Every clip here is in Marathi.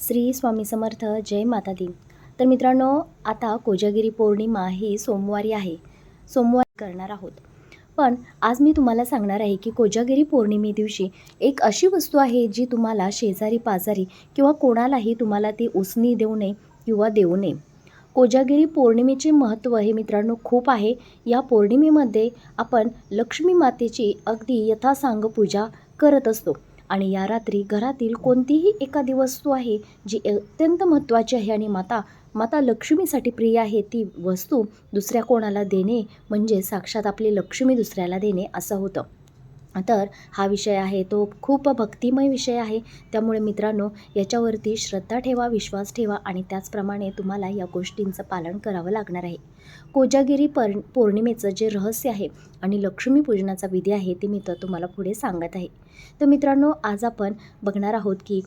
श्री स्वामी समर्थ जय माता दी तर मित्रांनो आता कोजागिरी पौर्णिमा ही सोमवारी आहे. सोमवारी करणार आहोत. पण आज मी तुम्हाला सांगणार आहे की कोजागिरी पौर्णिमे दिवशी एक अशी वस्तू आहे जी तुम्हाला शेजारी पाजारी किंवा कोणालाही तुम्हाला ती उसनी देऊ नये किंवा देऊ नये. कोजागिरी पौर्णिमेचे महत्त्व हे मित्रांनो खूप आहे. या पौर्णिमेमध्ये आपण लक्ष्मी मातेची अगदी यथासांग पूजा करत असतो. आणि या रात्री घरातील कोणतीही एखादी वस्तू आहे जी अत्यंत महत्त्वाची आहे आणि माता माता लक्ष्मीसाठी प्रिय आहे ती वस्तू दुसऱ्या कोणाला देणे म्हणजे साक्षात आपली लक्ष्मी दुसऱ्याला देणे असं होतं. तर हा विषय आहे तो खूप भक्तिमय विषय आहे. त्यामुळे मित्रांनो याच्यावरती श्रद्धा ठेवा विश्वास ठेवा आणि त्याचप्रमाणे तुम्हाला या गोष्टींचं पालन करावं लागणार आहे. कोजागिरी पर पौर्णिमेचं जे रहस्य आहे आणि लक्ष्मीपूजनाचा विधी आहे ते मी तर तुम्हाला पुढे सांगत आहे. तर मित्रांनो आज आपण बघणार आहोत की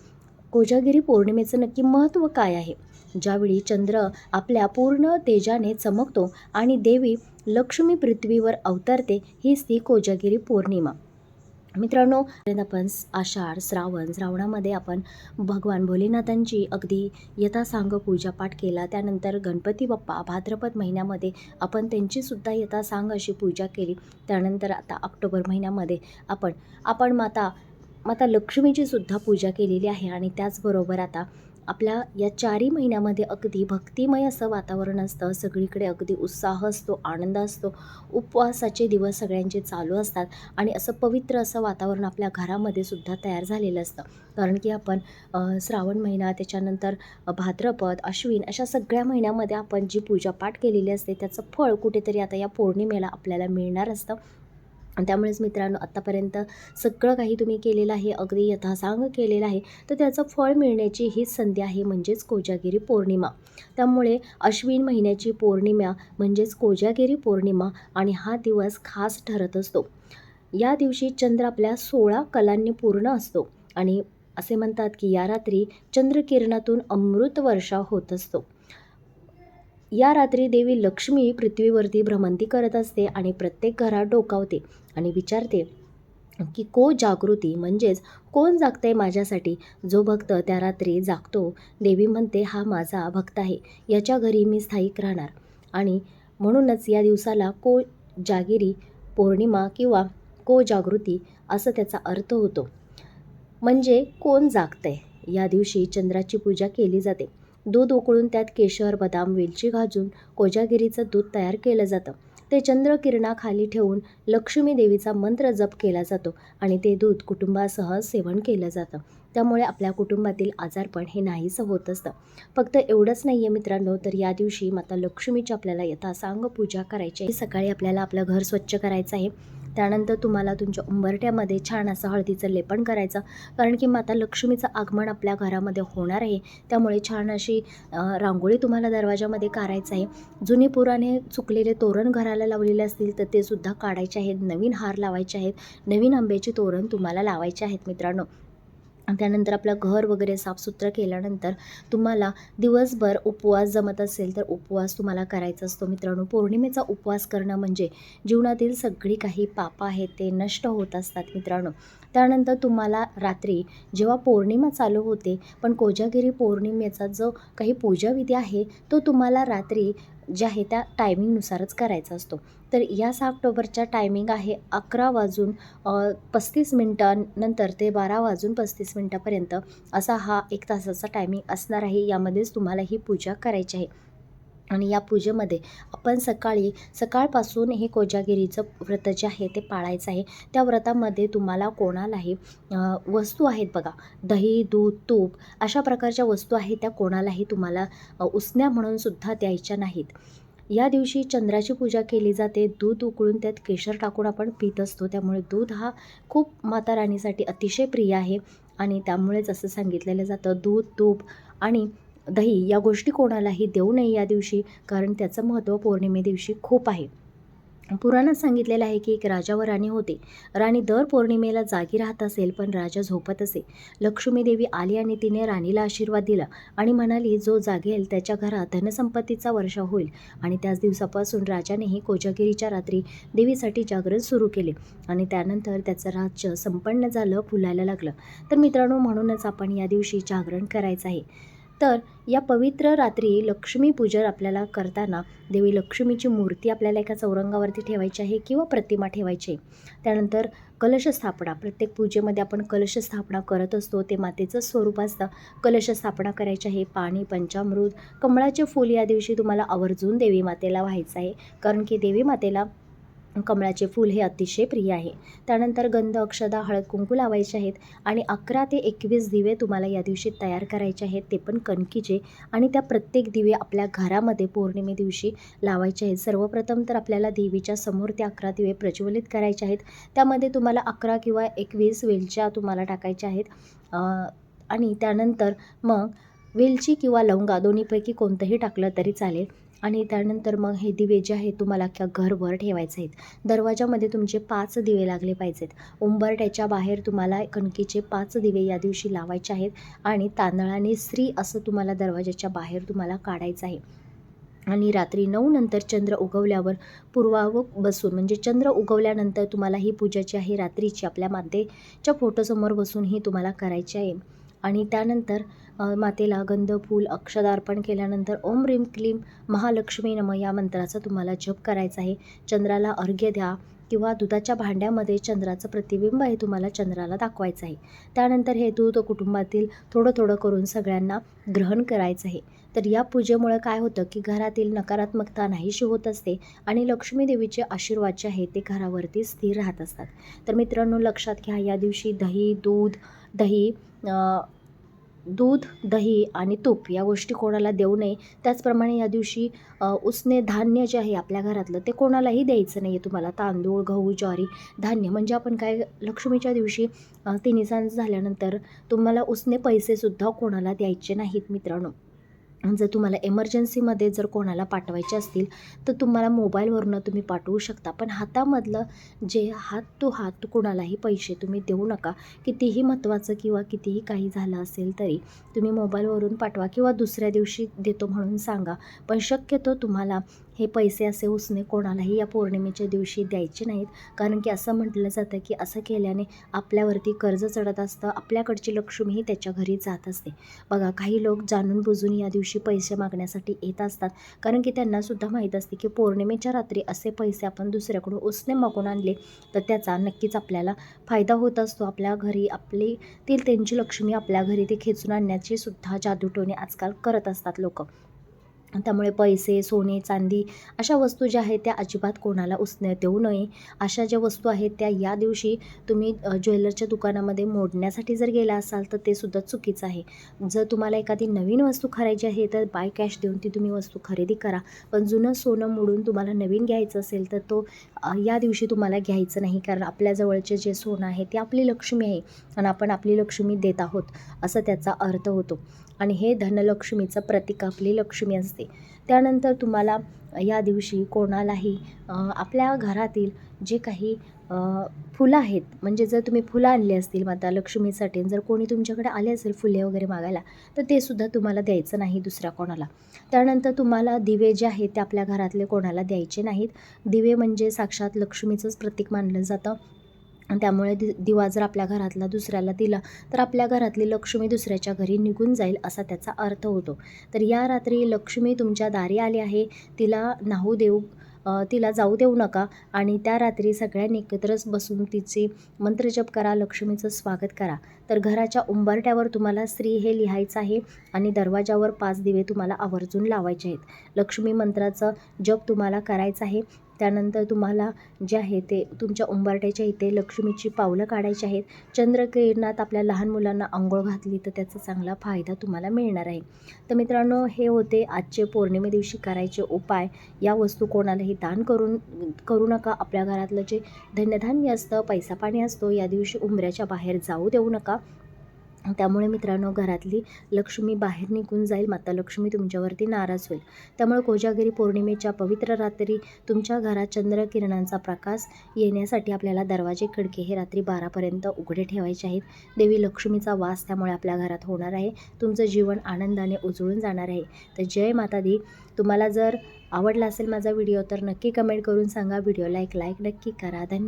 कोजागिरी पौर्णिमेचं नक्की महत्त्व काय आहे? ज्यावेळी चंद्र आपल्या पूर्ण तेजाने चमकतो आणि देवी लक्ष्मी पृथ्वीवर अवतरते हीच ती कोजागिरी पौर्णिमा. मित्रांनो आपण आषाढ श्रावण श्रावणामध्ये आपण भगवान भोलेनाथांची अगदी यथासांग पूजापाठ केला. त्यानंतर गणपती बाप्पा भाद्रपद महिन्यामध्ये आपण त्यांचीसुद्धा यथासांग अशी पूजा केली. त्यानंतर आता ऑक्टोबर महिन्यामध्ये आपण आपण माता माता लक्ष्मीची सुद्धा पूजा केलेली आहे आणि त्याचबरोबर आता आपल्या या चारही महिन्यामध्ये अगदी भक्तिमय असं वातावरण असतं. सगळीकडे अगदी उत्साह असतो आनंद असतो. उपवासाचे दिवस सगळ्यांचे चालू असतात आणि असं पवित्र असं वातावरण आपल्या घरामध्ये सुद्धा तयार झालेलं असतं. कारण की आपण श्रावण महिना त्याच्यानंतर भाद्रपद अश्विन अशा सगळ्या महिन्यामध्ये आपण जी पूजापाठ केलेली असते त्याचं फळ कुठेतरी आता या पौर्णिमेला आपल्याला मिळणार असतं. त्यामुळेच मित्रांनो आत्तापर्यंत सगळं काही तुम्ही केलेलं आहे अगदी यथासांग केलेलं आहे. तर त्याचं फळ मिळण्याची हीच संधी आहे म्हणजेच कोजागिरी पौर्णिमा. त्यामुळे अश्विन महिन्याची पौर्णिमा म्हणजेच कोजागिरी पौर्णिमा आणि हा दिवस खास ठरत असतो. या दिवशी चंद्र आपल्या सोळा कलांनी पूर्ण असतो आणि असे म्हणतात की या रात्री चंद्रकिरणातून अमृत वर्षा होत असतो. या रात्री देवी लक्ष्मी पृथ्वीवरती भ्रमंती करत असते आणि प्रत्येक घरात डोकावते आणि विचारते की को जागृती म्हणजेच कोण जागतंय माझ्यासाठी? जो भक्त त्या रात्री जागतो देवी म्हणते हा माझा भक्त आहे. याच्या घरी मी स्थायिक राहणार. आणि म्हणूनच या दिवसाला को जागिरी पौर्णिमा किंवा को जागृती असं त्याचा अर्थ होतो. म्हणजे कोण जागतंय? या दिवशी चंद्राची पूजा केली जाते. दूध उकळून त्यात केशर बदाम वेलची घाजून कोजागिरीचं दूध तयार केलं जातं. ते चंद्रकिरणाखाली ठेवून लक्ष्मी देवीचा मंत्र जप केला जातो आणि ते दूध कुटुंबासह सेवन केलं जातं. त्यामुळे आपल्या कुटुंबातील आजारपण हे नाहीसं होत असतं. फक्त एवढंच नाही आहे मित्रांनो तर या दिवशी माता लक्ष्मीची आपल्याला यथासांग पूजा करायची आहे. सकाळी आपल्याला आपलं घर स्वच्छ करायचं आहे. त्यानंतर तुम्हाला तुमच्या उंबरट्यामध्ये छान असं हळदीचं लेपन करायचं. कारण की माता लक्ष्मीचं आगमन आपल्या घरामध्ये होणार आहे. त्यामुळे छान अशी रांगोळी तुम्हाला दरवाजामध्ये काढायचं आहे. जुने पुराने चुकलेले तोरण घराला लावलेले असतील तर ते सुद्धा काढायचे आहेत. नवीन हार लावायचे आहेत. नवीन आंब्याची तोरण तुम्हाला लावायचे आहेत मित्रांनो. त्यानंतर आपलं घर वगैरे साफसुथरं केल्यानंतर तुम्हाला दिवसभर उपवास जमत असेल तर उपवास तुम्हाला करायचा असतो. मित्रांनो पौर्णिमेचा उपवास करणं म्हणजे जीवनातील सगळी काही पापं आहेत ते नष्ट होत असतात मित्रांनो. त्यानंतर तुम्हाला रात्री जेव्हा पौर्णिमा चालू होते पण कोजागिरी पौर्णिमेचा जो काही पूजाविधी आहे तो तुम्हाला रात्री जे आहे त्या टायमिंगनुसारच करायचा असतो. तर या सहा ऑक्टोबरच्या टायमिंग आहे अकरा वाजून पस्तीस मिनटानंतर ते बारा वाजून पस्तीस मिनटापर्यंत असा हा एक तासाचा टायमिंग असणार आहे. यामध्येच तुम्हाला ही पूजा करायची आहे. आणि या पूजेमध्ये आपण सकाळी सकाळपासून हे कोजागिरीचं व्रत जे आहे ते पाळायचं आहे. त्या व्रतामध्ये तुम्हाला कोणालाही वस्तू आहेत बघा दही दूध तूप अशा प्रकारच्या वस्तू आहेत त्या कोणालाही तुम्हाला उसण्या म्हणून सुद्धा द्यायच्या नाहीत. या दिवशी चंद्राची पूजा केली जाते. दूध उकळून त्यात केशर टाकून आपण पित असतो. त्यामुळे दूध हा खूप माता राणीसाठी अतिशय प्रिय आहे. आणि त्यामुळेच असं सांगितलेलं जातं. दूध तूप आणि दही या गोष्टी कोणालाही देऊ नये या दिवशी कारण त्याचं महत्त्व पौर्णिमे दिवशी खूप आहे. पुराणात सांगितलेलं आहे की एक राजा व राणी होते. राणी दर पौर्णिमेला जागी राहत असेल पण राजा झोपत असे. लक्ष्मी देवी आली आणि तिने राणीला आशीर्वाद दिला आणि म्हणाली जो जागेल त्याच्या घरात धनसंपत्तीचा वर्षा होईल. आणि त्याच दिवसापासून राजानेही कोजागिरीच्या रात्री देवीसाठी जागरण सुरू केले आणि त्यानंतर त्याचं राज्य संपन्न झालं फुलायला लागलं. तर मित्रांनो म्हणूनच आपण या दिवशी जागरण करायचं आहे. तर या पवित्र रात्री लक्ष्मीपूजन आपल्याला करताना देवी लक्ष्मीची मूर्ती आपल्याला एका चौरंगावरती ठेवायची आहे किंवा प्रतिमा ठेवायची आहे. त्यानंतर कलश स्थापना प्रत्येक पूजेमध्ये आपण कलश स्थापना करत असतो ते मातेचं स्वरूप असतं. कलश स्थापना करायची आहे पाणी पंचामृत कमळाचे फूल या दिवशी तुम्हाला आवर्जून देवी मातेला व्हायचं आहे. कारण की देवी मातेला कमळाचे फूल हे अतिशय प्रिय आहे. त्यानंतर गंध अक्षदा हळद कुंकू लावायचे आहेत आणि अकरा ते एकवीस दिवे तुम्हाला या दिवशी तयार करायचे आहेत. ते पण कणकीचे आणि त्या प्रत्येक दिवे आपल्या घरामध्ये पौर्णिमे दिवशी लावायचे आहेत. सर्वप्रथम तर आपल्याला देवीच्या समोर ते अकरा दिवे प्रज्वलित करायचे आहेत. त्यामध्ये तुम्हाला अकरा किंवा एकवीस वेलच्या तुम्हाला टाकायच्या आहेत. आणि त्यानंतर मग वेलची किंवा लवंगा दोन्हीपैकी कोणतंही टाकलं तरी चालेल. आणि त्यानंतर मग हे दिवे जे आहेत तुम्हाला अख्ख्या घरभर ठेवायचे आहेत. दरवाजामध्ये तुमचे पाच दिवे लागले पाहिजेत. उंबरट्याच्या बाहेर तुम्हाला कणकीचे पाच दिवे या दिवशी लावायचे आहेत आणि तांदळाने स्त्री असं तुम्हाला दरवाजाच्या बाहेर तुम्हाला काढायचं आहे. आणि रात्री नऊ नंतर चंद्र उगवल्यावर पूर्वाव बसून म्हणजे चंद्र उगवल्यानंतर तुम्हाला ही पूजा जी आहे रात्रीची आपल्या मातेच्या फोटोसमोर बसून ही तुम्हाला करायची आहे. आणि त्यानंतर मातेला गंध फूल केल्यानंतर ओम रीम क्लीम महालक्ष्मी नम या मंत्राचा तुम्हाला जप करायचा आहे. चंद्राला अर्घ्य द्या किंवा दुधाच्या भांड्यामध्ये चंद्राचं प्रतिबिंब हे तुम्हाला चंद्राला दाखवायचं आहे. त्यानंतर हे दूध कुटुंबातील थोडं थोडं करून सगळ्यांना ग्रहण करायचं आहे. तर या पूजेमुळे काय होतं की घरातील नकारात्मकता नाहीशी होत असते आणि लक्ष्मी देवीचे आशीर्वाद जे आहे ते घरावरती स्थिर राहत असतात. तर मित्रांनो लक्षात घ्या या दिवशी दही दूध दही दूध दही आणि तूप या गोष्टी कोणाला देऊ नये. त्याचप्रमाणे या दिवशी उसने धान्य जे आहे आपल्या घरातलं ते कोणालाही द्यायचं नाही आहे तुम्हाला. तांदूळ गहू ज्वारी धान्य. म्हणजे आपण काय लक्ष्मीच्या दिवशी तिन्ही सांज झाल्यानंतर तुम्हाला उसने पैसेसुद्धा कोणाला द्यायचे नाहीत मित्रांनो. जर तुम्हाला एमर्जन्सीमध्ये जर कोणाला पाठवायचे असतील तर तुम्हाला मोबाईलवरनं तुम्ही पाठवू शकता. पण हातामधलं जे हात टू हात कोणालाही पैसे तुम्ही देऊ नका. कितीही महत्त्वाचं किंवा कितीही काही झालं असेल तरी तुम्ही मोबाईलवरून पाठवा किंवा दुसऱ्या दिवशी देतो म्हणून सांगा. पण शक्यतो तुम्हाला हे पैसे असे उसने कोणालाही या पौर्णिमेच्या दिवशी द्यायचे नाहीत. कारण की असं म्हटलं जातं की असं केल्याने आपल्यावरती कर्ज चढत असतं आपल्याकडची लक्ष्मीही त्याच्या घरी जात असते. बघा काही लोक जाणून बुजून या दिवशी पैसे मागण्यासाठी येत असतात. कारण की त्यांनासुद्धा माहीत असते की पौर्णिमेच्या रात्री असे पैसे आपण दुसऱ्याकडून उसने मागून आणले तर त्याचा नक्कीच आपल्याला फायदा होत असतो. आपल्या घरी आपली ती त्यांची लक्ष्मी आपल्या घरी ते खेचून आणण्याची सुद्धा जादूटोने आजकाल करत असतात लोक. त्यामुळे पैसे सोने चांदी अशा वस्तू ज्या आहेत त्या अजिबात कोणाला उसने देऊ नये. अशा ज्या वस्तू आहेत त्या या दिवशी तुम्ही ज्वेलरच्या दुकानामध्ये मोडण्यासाठी जर गेला असाल तर ते सुद्धा चुकीचं आहे. जर तुम्हाला एखादी नवीन वस्तू खरायची आहे तर बाय कॅश देऊन ती तुम्ही वस्तू खरेदी करा. पण जुनं सोनं मोडून तुम्हाला नवीन घ्यायचं असेल तर तो या दिवशी तुम्हाला घ्यायचं नाही. कारण आपल्याजवळचे जे सोनं आहे ते आपली लक्ष्मी आहे आणि आपण आपली लक्ष्मी देत आहोत असं त्याचा अर्थ होतो. आणि हे धनलक्ष्मीचं प्रतीक आपली लक्ष्मी असते. त्यानंतर तुम्हाला या दिवशी कोणालाही आपल्या घरातील जे काही फुलं आहेत म्हणजे जर तुम्ही फुलं आणली असतील माता लक्ष्मीसाठी जर कोणी तुमच्याकडे आले असेल फुले वगैरे मागायला तर ते सुद्धा तुम्हाला द्यायचं नाही दुसऱ्या कोणाला. त्यानंतर तुम्हाला दिवे जे आहेत ते आपल्या घरातले कोणाला द्यायचे नाहीत. दिवे म्हणजे साक्षात लक्ष्मीचंच प्रतीक मानलं जातं. त्यामुळे दि दिवा जर आपल्या घरातला दुसऱ्याला दिला तर आपल्या घरातली लक्ष्मी दुसऱ्याच्या घरी निघून जाईल असा त्याचा अर्थ होतो. तर या रात्री लक्ष्मी तुमच्या दारी आली आहे तिला नाहू देऊ तिला जाऊ देऊ नका आणि त्या रात्री सगळ्यांनी एकत्रच बसून तिचे मंत्रजप करा लक्ष्मीचं स्वागत करा. तर घराच्या उंबरट्यावर तुम्हाला स्त्री हे लिहायचं आहे आणि दरवाजावर पाच दिवे तुम्हाला आवर्जून लावायचे आहेत. लक्ष्मी मंत्राचं जप तुम्हाला करायचं आहे. त्यानंतर तुम्हाला जे आहे ते तुमच्या उंबरट्याच्या इथे लक्ष्मीची पावलं काढायची आहेत. चंद्रकिरणात आपल्या लहान मुलांना आंघोळ घातली तर त्याचा चांगला फायदा तुम्हाला मिळणार आहे. तर मित्रांनो हे होते आजचे पौर्णिमे दिवशी करायचे उपाय. या वस्तू कोणालाही दान करून करू नका. आपल्या घरातलं जे धन्यधान्य असतं पैसा पाणी असतो या दिवशी उंबऱ्याच्या बाहेर जाऊ देऊ नका. त्यामुळे मित्रांनो घरातली लक्ष्मी बाहेर निघून जाईल माता लक्ष्मी तुमच्यावरती नाराज होईल. त्यामुळे कोजागिरी पौर्णिमेच्या पवित्र रात्री तुमच्या घरात चंद्रकिरणांचा प्रकाश येण्यासाठी आपल्याला दरवाजे खिडके हे रात्री बारापर्यंत उघडे ठेवायचे आहेत. देवी लक्ष्मीचा वास त्यामुळे आपल्या घरात होणार आहे. तुमचं जीवन आनंदाने उजळून जाणार आहे. तर जय माता दी. तुम्हाला जर आवडला असेल माझा व्हिडिओ तर नक्की कमेंट करून सांगा. व्हिडिओला एक लाईक नक्की करा. धन्यवाद.